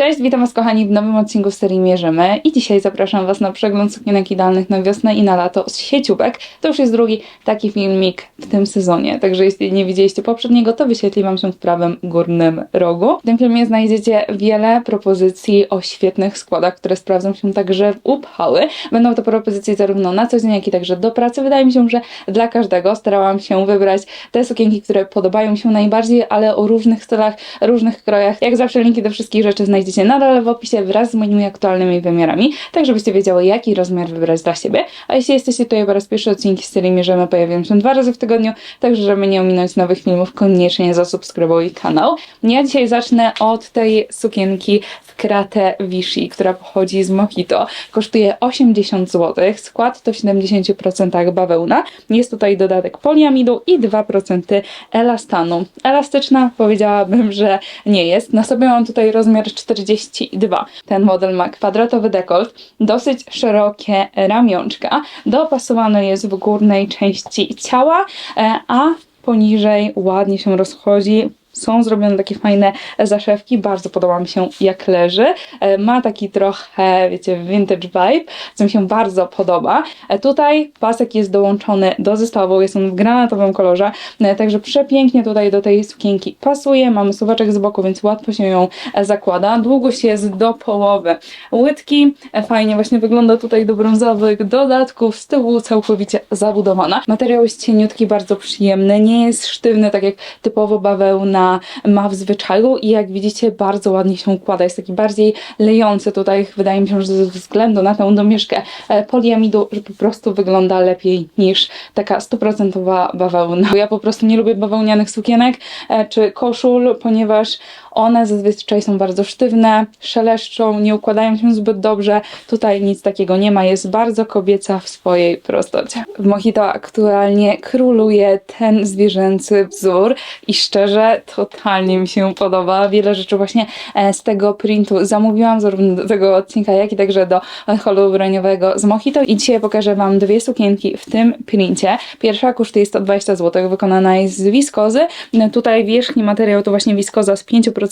Cześć, witam Was kochani w nowym odcinku serii Mierzymy i dzisiaj zapraszam Was na przegląd sukienek idealnych na wiosnę i na lato z sieciówek. To już jest drugi taki filmik w tym sezonie, także jeśli nie widzieliście poprzedniego, to wyświetli Wam się w prawym górnym rogu. W tym filmie znajdziecie wiele propozycji o świetnych składach, które sprawdzą się także w uphały. Będą to propozycje zarówno na co dzień, jak i także do pracy. Wydaje mi się, że dla każdego starałam się wybrać te sukienki, które podobają mi się najbardziej, ale o różnych stylach, różnych krojach. Jak zawsze linki do wszystkich rzeczy znajdziecie na dole w opisie wraz z moimi aktualnymi wymiarami, tak żebyście wiedziały jaki rozmiar wybrać dla siebie. A jeśli jesteście tutaj po raz pierwszy, odcinki z serii Mierzymy pojawiają się dwa razy w tygodniu, także żeby nie ominąć nowych filmów, koniecznie zasubskrybuj kanał. Ja dzisiaj zacznę od tej sukienki kratę Vichy, która pochodzi z Mojito. Kosztuje 80 zł, skład to w 70% bawełna. Jest tutaj dodatek poliamidu i 2% elastanu. Elastyczna powiedziałabym, że nie jest. Na sobie mam tutaj rozmiar 42. Ten model ma kwadratowy dekolt, dosyć szerokie ramionczka. Dopasowany jest w górnej części ciała, e, a poniżej ładnie się rozchodzi są zrobione takie fajne zaszewki, bardzo podoba mi się jak leży. E, Ma taki trochę, wiecie, vintage vibe, co mi się bardzo podoba. E, Tutaj pasek jest dołączony do zestawu, jest on w granatowym kolorze, e, także przepięknie tutaj do tej sukienki pasuje. Mamy suwaczek z boku, więc łatwo się ją zakłada. Długość jest do połowy łydki, fajnie właśnie wygląda tutaj do brązowych dodatków, z tyłu całkowicie zabudowana. Materiał jest cieniutki, bardzo przyjemny, nie jest sztywny, tak jak typowo bawełna ma w zwyczaju i jak widzicie bardzo ładnie się układa. Jest taki bardziej lejący tutaj, wydaje mi się, że ze względu na tę domieszkę e, poliamidu, że po prostu wygląda lepiej niż taka stuprocentowa bawełna. Ja po prostu nie lubię bawełnianych sukienek e, czy koszul, ponieważ one zazwyczaj są bardzo sztywne, szeleszczą, nie układają się zbyt dobrze. Tutaj nic takiego nie ma, jest bardzo kobieca w swojej prostocie. W Mojito aktualnie króluje ten zwierzęcy wzór i szczerze totalnie mi się podoba. Wiele rzeczy właśnie e, z tego printu zamówiłam, zarówno do tego odcinka, jak i także do holu ubraniowego z Mojito. I dzisiaj pokażę Wam dwie sukienki w tym princie. Pierwsza kosztuje 120 zł, wykonana jest z wiskozy. Tutaj wierzchni materiał to właśnie wiskoza z 5%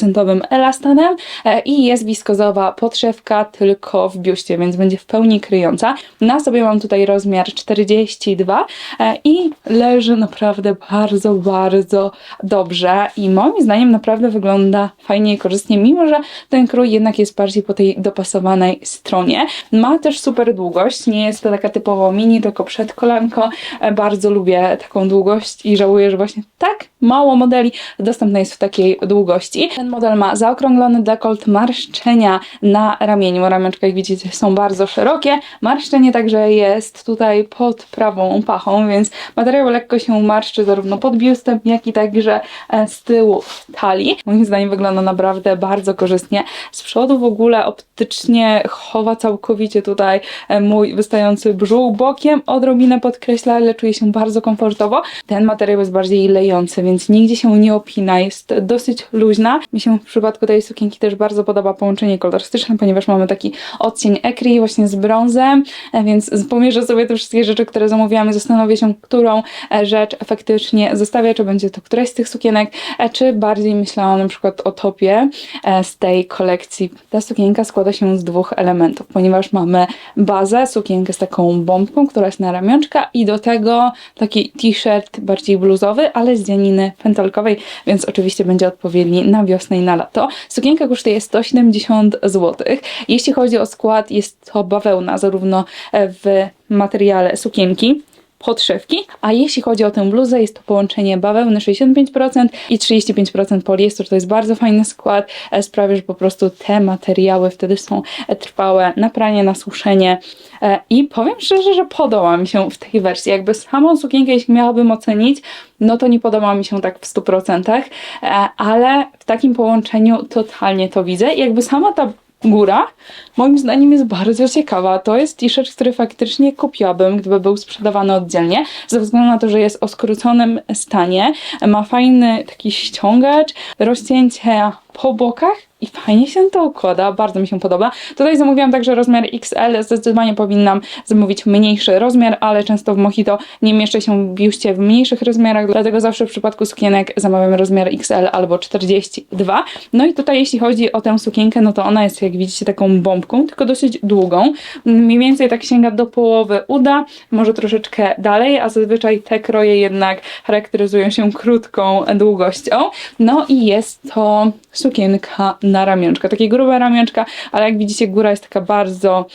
elastanem e, i jest wiskozowa podszewka tylko w biuście, więc będzie w pełni kryjąca. Na sobie mam tutaj rozmiar 42 e, i leży naprawdę bardzo, bardzo dobrze i moim zdaniem naprawdę wygląda fajnie i korzystnie, mimo że ten krój jednak jest bardziej po tej dopasowanej stronie. Ma też super długość, nie jest to taka typowo mini, tylko przed kolanko. E, Bardzo lubię taką długość i żałuję, że właśnie tak mało modeli dostępne jest w takiej długości. Ten model ma zaokrąglony dekolt, marszczenia na ramieniu. Ramionczka, jak widzicie, są bardzo szerokie. Marszczenie także jest tutaj pod prawą pachą, więc materiał lekko się marszczy zarówno pod biustem, jak i także e, z tyłu talii. Moim zdaniem wygląda naprawdę bardzo korzystnie. Z przodu w ogóle optycznie chowa całkowicie tutaj e, mój wystający brzuch. Bokiem odrobinę podkreśla, ale czuję się bardzo komfortowo. Ten materiał jest bardziej lejący, więc nigdzie się nie opina. Jest dosyć luźna. Mi się w przypadku tej sukienki też bardzo podoba połączenie kolorystyczne, ponieważ mamy taki odcień ekri właśnie z brązem, e, więc pomierzę sobie te wszystkie rzeczy, które zamówiłam i zastanowię się, którą e, rzecz faktycznie zostawię, czy będzie to któraś z tych sukienek, e, czy bardziej myślałam na przykład o topie z tej kolekcji. Ta sukienka składa się z dwóch elementów, ponieważ mamy bazę, sukienkę z taką bombką, która jest na ramionczka i do tego taki t-shirt bardziej bluzowy, ale z dzianiny pętelkowej, więc oczywiście będzie odpowiedni na wiosnę i na lato. Sukienka kosztuje 170 zł. Jeśli chodzi o skład, jest to bawełna, zarówno e, w materiale sukienki, podszewki, a jeśli chodzi o tę bluzę, jest to połączenie bawełny 65% i 35% poliestru. To jest bardzo fajny skład, e, sprawia, że po prostu te materiały wtedy są e, trwałe na pranie, na suszenie E, i powiem szczerze, że podoba mi się w tej wersji. Jakby samą sukienkę, jeśli miałabym ocenić, no to nie podoba mi się tak w 100%, e, ale w takim połączeniu totalnie to widzę. Jakby sama ta góra, moim zdaniem jest bardzo ciekawa. To jest t-shirt, który faktycznie kupiłabym, gdyby był sprzedawany oddzielnie, ze względu na to, że jest o skróconym stanie, ma fajny taki ściągacz, rozcięcie po bokach i fajnie się to układa, bardzo mi się podoba. Tutaj zamówiłam także rozmiar XL, zdecydowanie powinnam zamówić mniejszy rozmiar, ale często w Mojito nie mieszczę się w biuście w mniejszych rozmiarach, dlatego zawsze w przypadku sukienek zamawiam rozmiar XL albo 42. No i tutaj jeśli chodzi o tę sukienkę, no to ona jest jak widzicie taką bombką, tylko dosyć długą. Mniej więcej tak sięga do połowy uda, może troszeczkę dalej, a zazwyczaj te kroje jednak charakteryzują się krótką długością. No i jest to sukienka na ramionczka, takie grube ramionczka, ale jak widzicie góra jest taka bardzo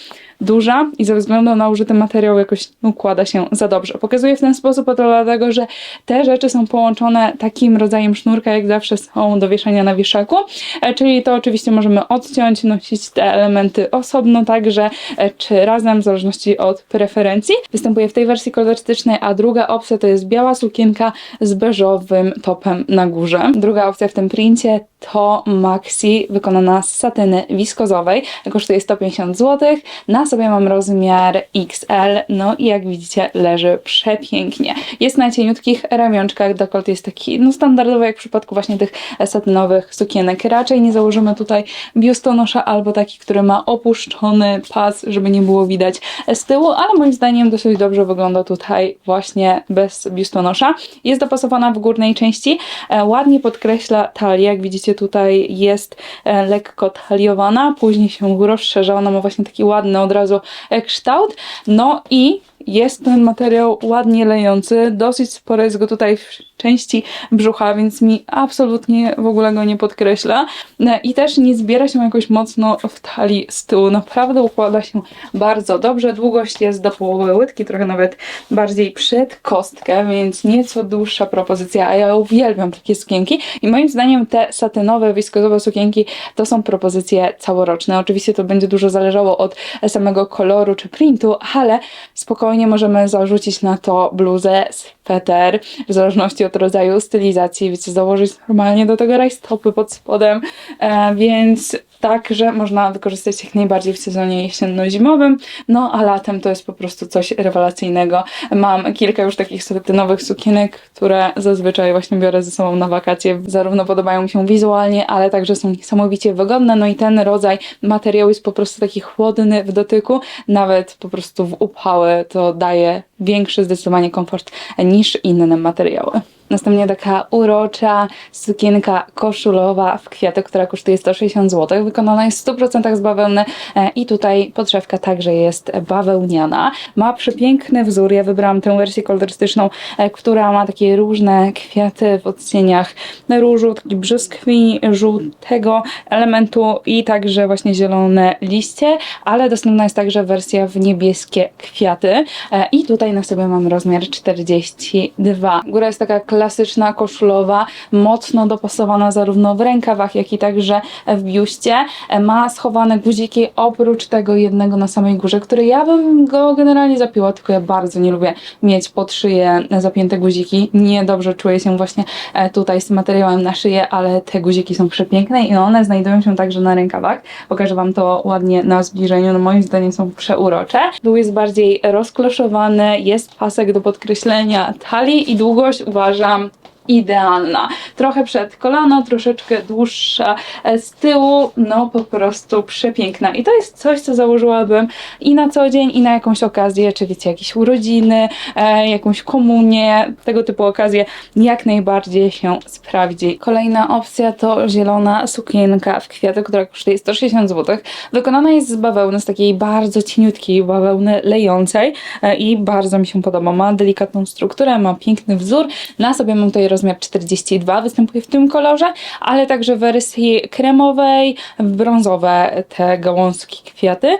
duża i ze względu na użyty materiał jakoś układa się za dobrze. Pokazuję w ten sposób to dlatego, że te rzeczy są połączone takim rodzajem sznurka, jak zawsze są do wieszania na wieszaku, e, czyli to oczywiście możemy odciąć, nosić te elementy osobno także, e, czy razem, w zależności od preferencji. Występuje w tej wersji kolorystycznej, a druga opcja to jest biała sukienka z beżowym topem na górze. Druga opcja w tym princie to maxi wykonana z satyny wiskozowej. Kosztuje 150 zł. Na sobie mam rozmiar XL, no i jak widzicie leży przepięknie. Jest na cieniutkich ramionczkach, dekolt jest taki no standardowy jak w przypadku właśnie tych satynowych sukienek. Raczej nie założymy tutaj biustonosza albo taki, który ma opuszczony pas, żeby nie było widać z tyłu, ale moim zdaniem dosyć dobrze wygląda tutaj właśnie bez biustonosza. Jest dopasowana w górnej części, e, ładnie podkreśla talię, jak widzicie tutaj jest e, lekko taliowana, później się rozszerza, ona ma właśnie taki ładny od razu e, kształt, no i jest ten materiał ładnie lejący, dosyć sporo jest go tutaj w części brzucha, więc mi absolutnie w ogóle go nie podkreśla. E, I też nie zbiera się jakoś mocno w talii z tyłu. Naprawdę układa się bardzo dobrze. Długość jest do połowy łydki, trochę nawet bardziej przed kostkę, więc nieco dłuższa propozycja, a ja uwielbiam takie sukienki. I moim zdaniem te satynowe, wiskozowe sukienki to są propozycje całoroczne. Oczywiście to będzie dużo zależało od samego koloru czy printu, ale spokojnie możemy zarzucić na to bluzę, sweter, w zależności od rodzaju stylizacji, wiecie, założyć normalnie do tego rajstopy pod spodem, e, więc tak, że można wykorzystać jak najbardziej w sezonie jesienno-zimowym, no a latem to jest po prostu coś rewelacyjnego. Mam kilka już takich satynowych sukienek, które zazwyczaj właśnie biorę ze sobą na wakacje. Zarówno podobają mi się wizualnie, ale także są niesamowicie wygodne, no i ten rodzaj materiału jest po prostu taki chłodny w dotyku, nawet po prostu w upały to daje większy zdecydowanie komfort niż inne materiały. Następnie taka urocza sukienka koszulowa w kwiaty, która kosztuje 160 zł. Wykonana jest w 100% z bawełny e, i tutaj podszewka także jest bawełniana. Ma przepiękny wzór. Ja wybrałam tę wersję kolorystyczną, e, która ma takie różne kwiaty w odcieniach różu, taki brzoskwini, żółtego elementu i także właśnie zielone liście, ale dostępna jest także wersja w niebieskie kwiaty. E, I tutaj na sobie mam rozmiar 42. Góra jest taka klasyczna, koszulowa, mocno dopasowana zarówno w rękawach, jak i także w biuście. E, Ma schowane guziki oprócz tego jednego na samej górze, który ja bym go generalnie zapiła, tylko ja bardzo nie lubię mieć pod szyję zapięte guziki. Niedobrze czuję się właśnie e, tutaj z materiałem na szyję, ale te guziki są przepiękne i one znajdują się także na rękawach. Pokażę Wam to ładnie na zbliżeniu, no moim zdaniem są przeurocze. Dół jest bardziej rozkloszowany, jest pasek do podkreślenia talii i długość uważam Aslam idealna. Trochę przed kolano, troszeczkę dłuższa e, z tyłu, no po prostu przepiękna. I to jest coś, co założyłabym i na co dzień, i na jakąś okazję, czy wiecie, jakieś urodziny, e, jakąś komunię, tego typu okazje jak najbardziej się sprawdzi. Kolejna opcja to zielona sukienka w kwiaty, która kosztuje 160 zł. Wykonana jest z bawełny, z takiej bardzo cieniutkiej bawełny lejącej e, i bardzo mi się podoba. Ma delikatną strukturę, ma piękny wzór. Na sobie mam tutaj rozmiar 42, występuje w tym kolorze, ale także w wersji kremowej, brązowe te gałązki kwiaty.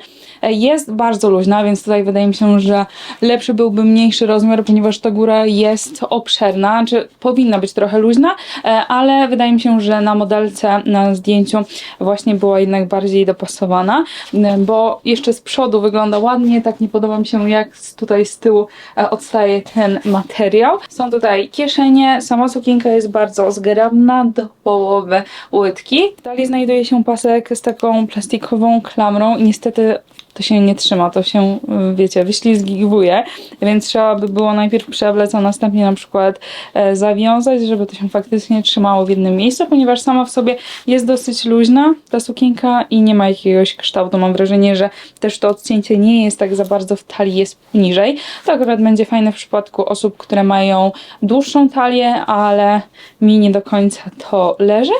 Jest bardzo luźna, więc tutaj wydaje mi się, że lepszy byłby mniejszy rozmiar, ponieważ ta góra jest obszerna, czy powinna być trochę luźna, e, ale wydaje mi się, że na modelce, na zdjęciu właśnie była jednak bardziej dopasowana, e, bo jeszcze z przodu wygląda ładnie, tak nie podoba mi się jak tutaj z tyłu e, odstaje ten materiał. Są tutaj kieszenie, sama sukienka jest bardzo zgrabna do połowy łydki. Dalej znajduje się pasek z taką plastikową klamrą i niestety to się nie trzyma, to się, y, wiecie, wyślizgiwuje, więc trzeba by było najpierw przewlec, a następnie na przykład e, zawiązać, żeby to się faktycznie trzymało w jednym miejscu, ponieważ sama w sobie jest dosyć luźna ta sukienka i nie ma jakiegoś kształtu. Mam wrażenie, że też to odcięcie nie jest tak za bardzo w talii, jest niżej. To akurat będzie fajne w przypadku osób, które mają dłuższą talię, ale mi nie do końca to leży.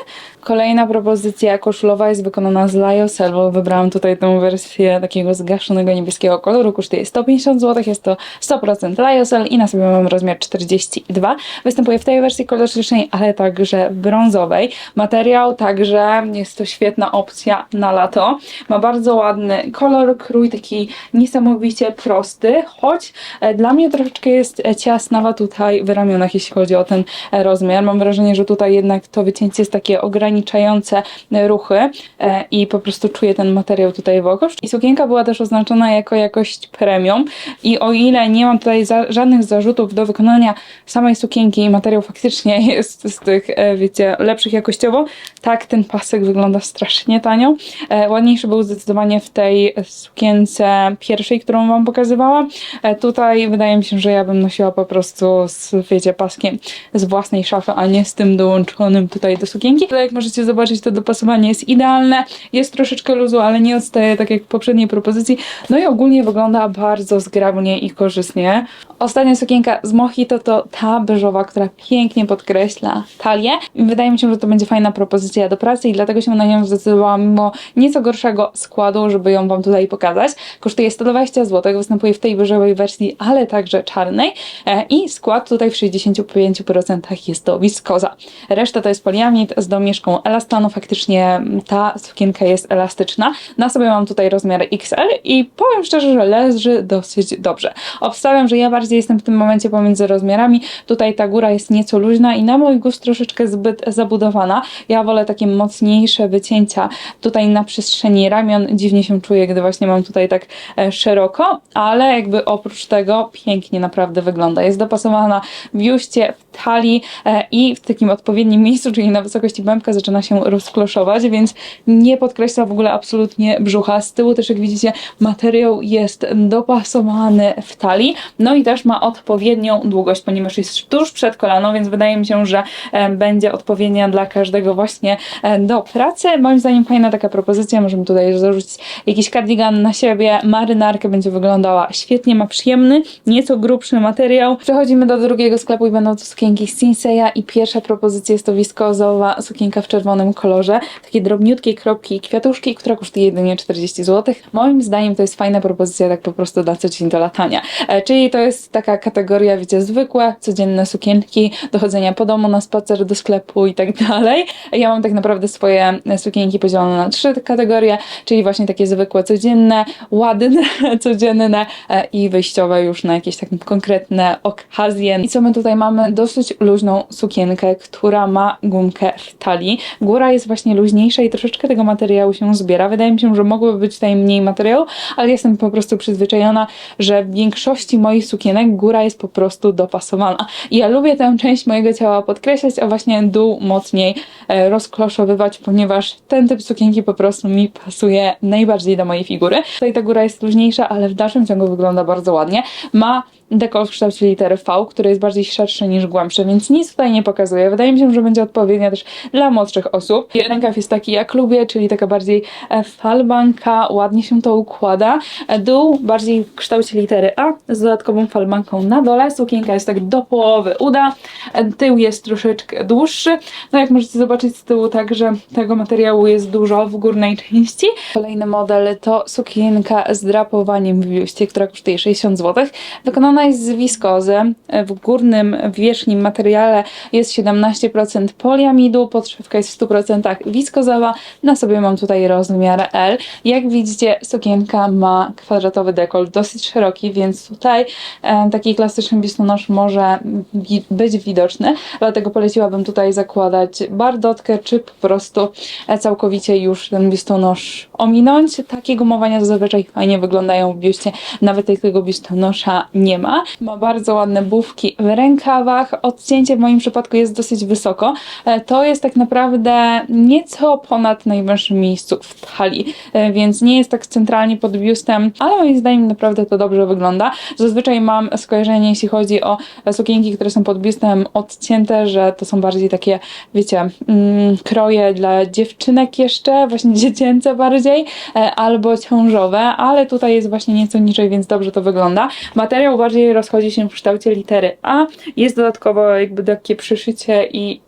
Kolejna propozycja koszulowa jest wykonana z Lyocell, bo wybrałam tutaj tę wersję takiego zgaszonego niebieskiego koloru. Kosztuje 150 zł, jest to 100% Lyocell i na sobie mam rozmiar 42. Występuje w tej wersji kolorycznej, ale także brązowej. Materiał także jest to świetna opcja na lato. Ma bardzo ładny kolor, krój taki niesamowicie prosty, choć e, dla mnie troszeczkę jest e, ciasnawa tutaj w ramionach, jeśli chodzi o ten e, rozmiar. Mam wrażenie, że tutaj jednak to wycięcie jest takie ograniczające e, ruchy e, i po prostu czuję ten materiał tutaj wokół. I sukienka była też oznaczona jako jakość premium i o ile nie mam tutaj za, żadnych zarzutów do wykonania samej sukienki i materiał faktycznie jest z tych, e, wiecie, lepszych jakościowo, tak ten pasek wygląda strasznie tanio. Ładniejszy był zdecydowanie w tej sukience pierwszej, którą wam pokazywałam. Tutaj wydaje mi się, że ja bym nosiła po prostu z, wiecie, paskiem z własnej szafy, a nie z tym dołączonym tutaj do sukienki. Ale jak możecie zobaczyć, to dopasowanie jest idealne. Jest troszeczkę luzu, ale nie odstaje tak jak w poprzedniej propozycji. No i ogólnie wygląda bardzo zgrabnie i korzystnie. Ostatnia sukienka z Mojito to ta beżowa, która pięknie podkreśla talię. Wydaje mi się, że to będzie fajna propozycja do pracy i dlatego się na nią zdecydowałam mimo nieco gorszego składu, żeby ją Wam tutaj pokazać. Kosztuje 120 zł, występuje w tej beżowej wersji, ale także czarnej E, i skład tutaj w 65% jest to wiskoza. Reszta to jest poliamid z domieszką elastanu. Faktycznie ta sukienka jest elastyczna. Na sobie mam tutaj rozmiar XL i powiem szczerze, że leży dosyć dobrze. Obstawiam, że ja bardziej jestem w tym momencie pomiędzy rozmiarami. Tutaj ta góra jest nieco luźna i na mój gust troszeczkę zbyt zabudowana. Ja wolę takie mocniejsze wycięcia tutaj na przestrzeni ramion. Dziwnie się czuję, gdy właśnie mam tutaj tak e, szeroko, ale jakby oprócz tego pięknie naprawdę wygląda. Jest dopasowana w biuście, w talii e, i w takim odpowiednim miejscu, czyli na wysokości bębka zaczyna się rozkloszować, więc nie podkreśla w ogóle absolutnie brzucha. Z tyłu też jak widzicie materiał jest dopasowany w talii, no i też ma odpowiednią długość, ponieważ jest tuż przed kolaną, więc wydaje mi się, że e, będzie odpowiednia dla każdego właśnie e, do pracy. Moim zdaniem fajna taka propozycja, możemy tutaj zarzucić jakiś kardigan na siebie, marynarkę będzie wyglądała świetnie, ma przyjemny, nieco grubszy materiał. Przechodzimy do drugiego sklepu i będą to sukienki Sinseya i pierwsza propozycja jest to wiskozowa sukienka w czerwonym kolorze, takie drobniutkie kropki i kwiatuszki, która kosztuje jedynie 40 zł. Moim zdaniem to jest fajna propozycja tak po prostu na co dzień do latania. E, czyli to jest taka kategoria, wiecie, zwykłe, codzienne sukienki, do chodzenia po domu, na spacer, do sklepu i tak dalej. Ja mam tak naprawdę swoje sukienki podzielone na trzy kategorie, czyli właśnie takie zwykłe, codzienne, ładne, codzienne e, i wyjściowe już na jakieś takie konkretne okazje. I co my tutaj mamy? Dosyć luźną sukienkę, która ma gumkę w talii. Góra jest właśnie luźniejsza i troszeczkę tego materiału się zbiera. Wydaje mi się, że mogłoby być tutaj mniej materiału, ale jestem po prostu przyzwyczajona, że w większości moich sukienek góra jest po prostu dopasowana. I ja lubię tę część mojego ciała podkreślać, a właśnie dół mocniej e, rozkloszowywać, ponieważ ten typ sukienki po prostu mi pasuje najbardziej do mojej figury. Tutaj ta góra jest luźniejsza, ale w dalszym ciągu wygląda bardzo ładnie. Ma dekol w kształcie litery V, który jest bardziej szerszy niż głębszy, więc nic tutaj nie pokazuje. Wydaje mi się, że będzie odpowiednia też dla młodszych osób. Rękaw jest taki jak lubię, czyli taka bardziej e, falbanka, ładnie się to układa. E, Dół bardziej w kształcie litery A z dodatkową falbanką na dole. Sukienka jest tak do połowy uda. E, Tył jest troszeczkę dłuższy. No jak możecie zobaczyć z tyłu także tego materiału jest dużo w górnej części. Kolejny model to sukienka z drapowaniem w biuście, która kosztuje 60 zł. Wykonana jest z wiskozy. W górnym, wierzchnim materiale jest 17% poliamidu, podszewka jest w 100% wiskozowa. Na sobie mam tutaj rozmiar L. Jak widzicie, sukienka ma kwadratowy dekolt, dosyć szeroki, więc tutaj e, taki klasyczny biustonosz może być widoczny, dlatego poleciłabym tutaj zakładać bardotkę, czy po prostu e, całkowicie już ten biustonosz ominąć. Takie gumowania zazwyczaj fajnie wyglądają w biuście, nawet jak tego biustonosza nie ma. Trzyma. Ma bardzo ładne bufki w rękawach. Odcięcie w moim przypadku jest dosyć wysoko. E, To jest tak naprawdę nieco ponad najwyższym miejscu w talii, e, więc nie jest tak centralnie pod biustem, ale moim zdaniem naprawdę to dobrze wygląda. Zazwyczaj mam skojarzenie, jeśli chodzi o sukienki, które są pod biustem odcięte, że to są bardziej takie, wiecie, mm, kroje dla dziewczynek jeszcze, właśnie dziecięce bardziej, e, albo ciążowe, ale tutaj jest właśnie nieco niżej, więc dobrze to wygląda. Materiał bardziej rozchodzi się w kształcie litery A. Jest dodatkowo jakby takie przyszycie i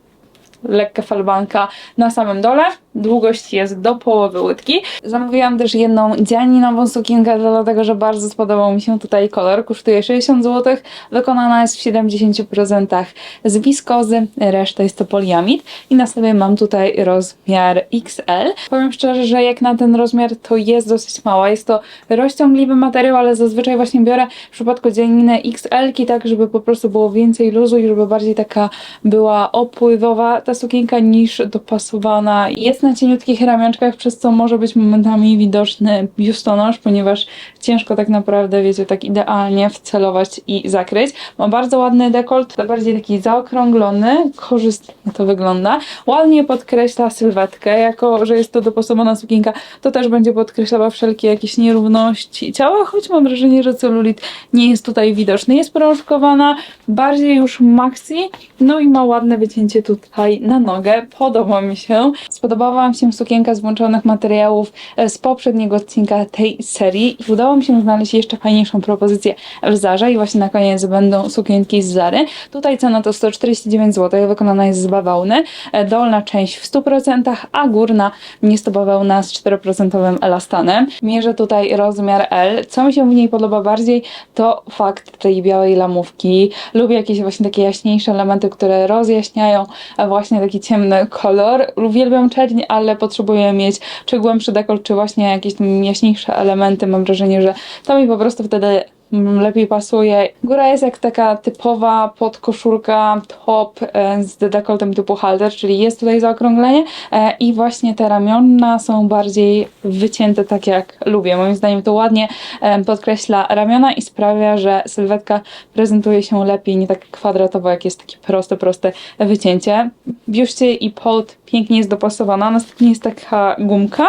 lekka falbanka na samym dole. Długość jest do połowy łydki. Zamówiłam też jedną dzianinową sukienkę, dlatego że bardzo spodobał mi się tutaj kolor. Kosztuje 60 zł. Wykonana jest w 70% z wiskozy, reszta jest to poliamid. I na sobie mam tutaj rozmiar XL. Powiem szczerze, że jak na ten rozmiar to jest dosyć mała. Jest to rozciągliwy materiał, ale zazwyczaj właśnie biorę w przypadku dzianiny XL-ki tak, żeby po prostu było więcej luzu i żeby bardziej taka była opływowa ta sukienka niż dopasowana. Jest na cieniutkich ramionczkach, przez co może być momentami widoczny biustonosz, ponieważ ciężko tak naprawdę, wiecie, tak idealnie wcelować i zakryć. Ma bardzo ładny dekolt, bardziej taki zaokrąglony, korzystnie to wygląda. Ładnie podkreśla sylwetkę, jako że jest to dopasowana sukienka, to też będzie podkreślała wszelkie jakieś nierówności ciała, choć mam wrażenie, że celulit nie jest tutaj widoczny. Jest prążkowana, bardziej już maxi, no i ma ładne wycięcie tutaj na nogę. Podoba mi się. Spodobała mi się sukienka z włączonych materiałów e, z poprzedniego odcinka tej serii. I udało mi się znaleźć jeszcze fajniejszą propozycję w Zarze i właśnie na koniec będą sukienki z Zary. Tutaj cena to 149 zł, wykonana jest z bawełny. E, Dolna część w 100%, a górna jest to bawełna z 4% elastanem. Mierzę tutaj rozmiar L. Co mi się w niej podoba bardziej, to fakt tej białej lamówki. Lubię jakieś właśnie takie jaśniejsze elementy, które rozjaśniają e, właśnie taki ciemny kolor. Uwielbiam czerń, ale potrzebuję mieć czy głębszy dekolt, czy właśnie jakieś jaśniejsze elementy. Mam wrażenie, że to mi po prostu wtedy lepiej pasuje. Góra jest jak taka typowa podkoszulka, top e, z dekoltem typu halter, czyli jest tutaj zaokrąglenie e, i właśnie te ramiona są bardziej wycięte tak jak lubię. Moim zdaniem to ładnie e, podkreśla ramiona i sprawia, że sylwetka prezentuje się lepiej, nie tak kwadratowo jak jest takie proste, proste wycięcie. Biuście i pod pięknie jest dopasowana, następnie jest taka gumka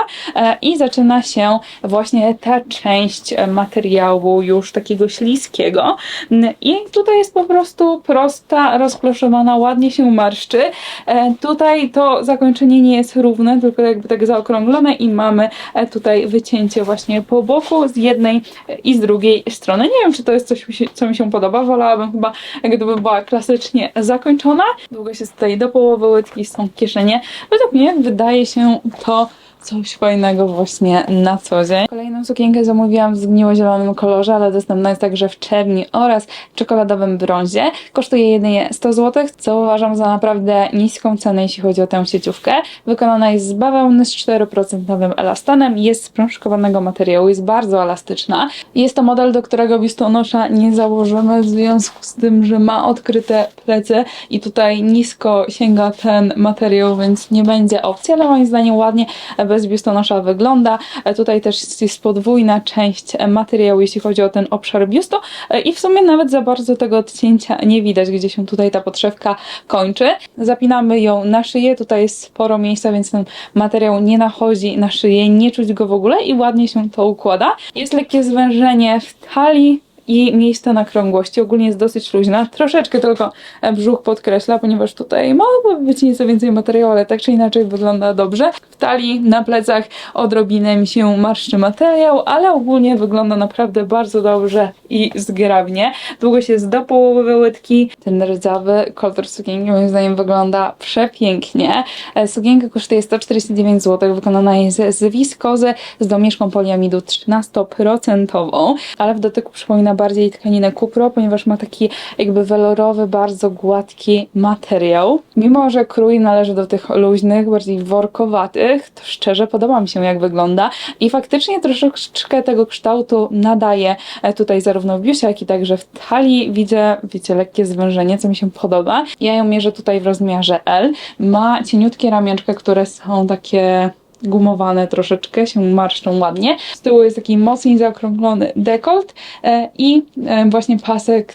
i zaczyna się właśnie ta część materiału już takiego śliskiego Mm, i tutaj jest po prostu prosta, rozkloszowana, ładnie się marszczy. E, Tutaj to zakończenie nie jest równe, tylko jakby tak zaokrąglone i mamy e, tutaj wycięcie właśnie po boku z jednej e, i z drugiej strony. Nie wiem, czy to jest coś, się- co mi się podoba, wolałabym chyba, gdyby była klasycznie zakończona. Długość jest tutaj do połowy łydki, są kieszenie. Według mnie wydaje się to coś fajnego właśnie na co dzień. Kolejną sukienkę zamówiłam w zgniło-zielonym kolorze, ale dostępna jest także w czerni oraz czekoladowym brązie. Kosztuje jedynie 100 zł, co uważam za naprawdę niską cenę, jeśli chodzi o tę sieciówkę. Wykonana jest z bawełny z 4% elastanem, jest z prążkowanego materiału, jest bardzo elastyczna. Jest to model, do którego biustonosza nie założymy w związku z tym, że ma odkryte plecy i tutaj nisko sięga ten materiał, więc nie będzie opcji, ale moim zdaniem ładnie bez biustonosza wygląda. E, Tutaj też jest podwójna część e, materiału, jeśli chodzi o ten obszar biustu E, i w sumie nawet za bardzo tego odcięcia nie widać, gdzie się tutaj ta podszewka kończy. Zapinamy ją na szyję, tutaj jest sporo miejsca, więc ten materiał nie nachodzi na szyję, nie czuć go w ogóle i ładnie się to układa. Jest lekkie zwężenie w talii, i miejsce na krągłości ogólnie jest dosyć luźna. Troszeczkę tylko e, brzuch podkreśla, ponieważ tutaj mogłoby być nieco więcej materiału, ale tak czy inaczej wygląda dobrze. W talii, na plecach odrobinę mi się marszczy materiał, ale ogólnie wygląda naprawdę bardzo dobrze i zgrabnie. Długość jest do połowy łydki. Ten rdzawy kolor sukienki moim zdaniem wygląda przepięknie. E, Sukienka kosztuje 149 zł, wykonana jest z wiskozy z domieszką poliamidu 13%, ale w dotyku przypomina bardziej tkaninę kupro, ponieważ ma taki jakby welorowy, bardzo gładki materiał. Mimo, że krój należy do tych luźnych, bardziej workowatych, to szczerze podoba mi się jak wygląda i faktycznie troszeczkę tego kształtu nadaje e, tutaj zarówno w biusie, jak i także w talii. Widzę, wiecie, lekkie zwężenie, co mi się podoba. Ja ją mierzę tutaj w rozmiarze L. Ma cieniutkie ramionczka, które są takie gumowane troszeczkę, się marszczą ładnie. Z tyłu jest taki mocniej zaokrąglony dekolt e, i e, właśnie pasek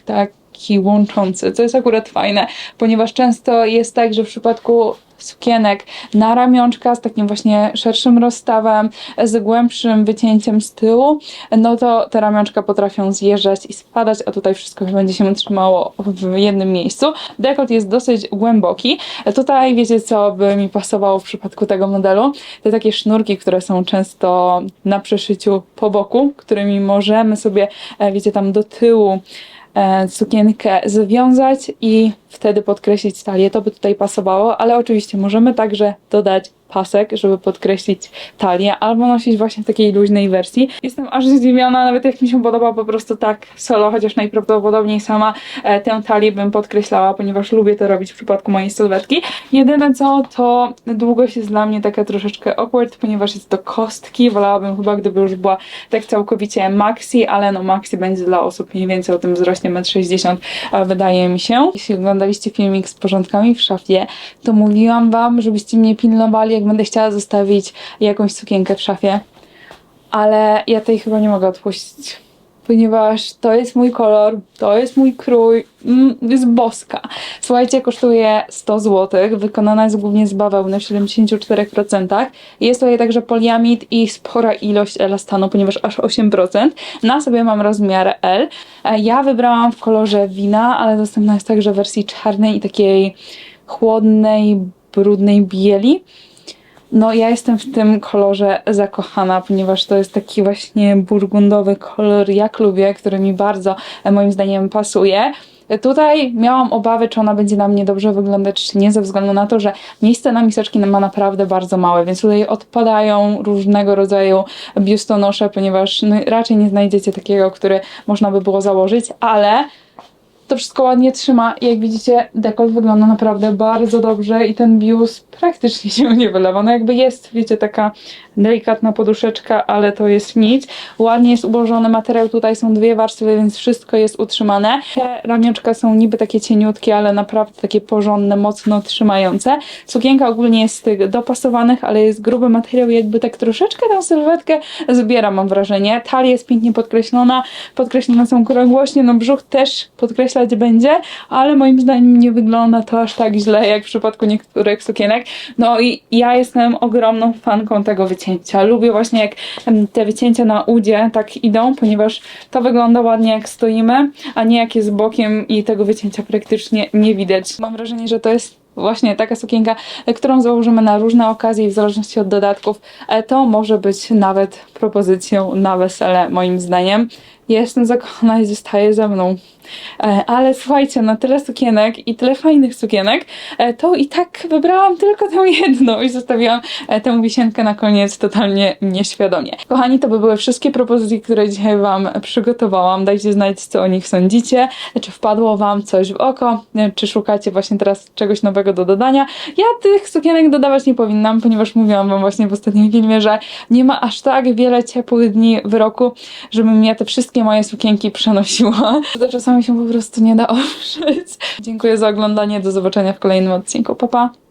taki łączący, co jest akurat fajne, ponieważ często jest tak, że w przypadku sukienek na ramionczka z takim właśnie szerszym rozstawem, z głębszym wycięciem z tyłu, no to te ramionczka potrafią zjeżdżać i spadać, a tutaj wszystko będzie się trzymało w jednym miejscu. Dekolt jest dosyć głęboki. Tutaj wiecie co by mi pasowało w przypadku tego modelu? Te takie sznurki, które są często na przeszyciu po boku, którymi możemy sobie, e, wiecie, tam do tyłu sukienkę związać i wtedy podkreślić talię. To by tutaj pasowało, ale oczywiście możemy także dodać pasek, żeby podkreślić talię, albo nosić właśnie w takiej luźnej wersji. Jestem aż zdziwiona, nawet jak mi się podoba po prostu tak solo, chociaż najprawdopodobniej sama e, tę talię bym podkreślała, ponieważ lubię to robić w przypadku mojej sylwetki. Jedyne co, to długość jest dla mnie taka troszeczkę awkward, ponieważ jest to kostki. Wolałabym chyba, gdyby już była tak całkowicie maxi, ale no maxi będzie dla osób mniej więcej o tym wzrośnie 1,60 m, wydaje mi się. Jeśli oglądaliście filmik z porządkami w szafie, to mówiłam wam, żebyście mnie pilnowali, jak będę chciała zostawić jakąś sukienkę w szafie. Ale ja tej chyba nie mogę odpuścić. Ponieważ to jest mój kolor, to jest mój krój, mm, jest boska. Słuchajcie, kosztuje 100 zł, wykonana jest głównie z bawełny w 74%. Jest tutaj także poliamid i spora ilość elastanu, ponieważ aż 8%. Na sobie mam rozmiar L. E, Ja wybrałam w kolorze wina, ale dostępna jest także w wersji czarnej i takiej chłodnej, brudnej bieli. No, ja jestem w tym kolorze zakochana, ponieważ to jest taki właśnie burgundowy kolor, jak lubię, który mi bardzo e, moim zdaniem pasuje. Tutaj miałam obawy, czy ona będzie na mnie dobrze wyglądać, czy nie, ze względu na to, że miejsce na miseczki ma naprawdę bardzo małe, więc tutaj odpadają różnego rodzaju biustonosze, ponieważ no, raczej nie znajdziecie takiego, który można by było założyć, ale to wszystko ładnie trzyma i jak widzicie dekolt wygląda naprawdę bardzo dobrze i ten biust praktycznie się nie wylewa. No jakby jest, wiecie, taka delikatna poduszeczka, ale to jest nic. Ładnie jest ułożony materiał, tutaj są dwie warstwy, więc wszystko jest utrzymane. Te ramionczka są niby takie cieniutkie, ale naprawdę takie porządne, mocno trzymające. Sukienka ogólnie jest z tych dopasowanych, ale jest gruby materiał jakby tak troszeczkę tą sylwetkę zbiera, mam wrażenie. Talia jest pięknie podkreślona, podkreślone są krągłośnie, no brzuch też będzie, ale moim zdaniem nie wygląda to aż tak źle, jak w przypadku niektórych sukienek. No i ja jestem ogromną fanką tego wycięcia. Lubię właśnie jak te wycięcia na udzie tak idą, ponieważ to wygląda ładnie jak stoimy, a nie jak jest bokiem i tego wycięcia praktycznie nie widać. Mam wrażenie, że to jest właśnie taka sukienka, którą założymy na różne okazje i w zależności od dodatków, e, to może być nawet propozycją na wesele, moim zdaniem. Jestem zakochana i zostaje ze mną. E, Ale słuchajcie, na tyle sukienek i tyle fajnych sukienek, e, to i tak wybrałam tylko tę jedną i zostawiłam e, tę wisienkę na koniec totalnie nieświadomie. Kochani, to by były wszystkie propozycje, które dzisiaj Wam przygotowałam. Dajcie znać, co o nich sądzicie, czy wpadło Wam coś w oko, czy szukacie właśnie teraz czegoś nowego do dodania. Ja tych sukienek dodawać nie powinnam, ponieważ mówiłam Wam właśnie w ostatnim filmie, że nie ma aż tak wiele ciepłych dni w roku, żebym ja te wszystkie moje sukienki przenosiła. To czasami się po prostu nie da oprzeć. Dziękuję za oglądanie, do zobaczenia w kolejnym odcinku. Pa, pa!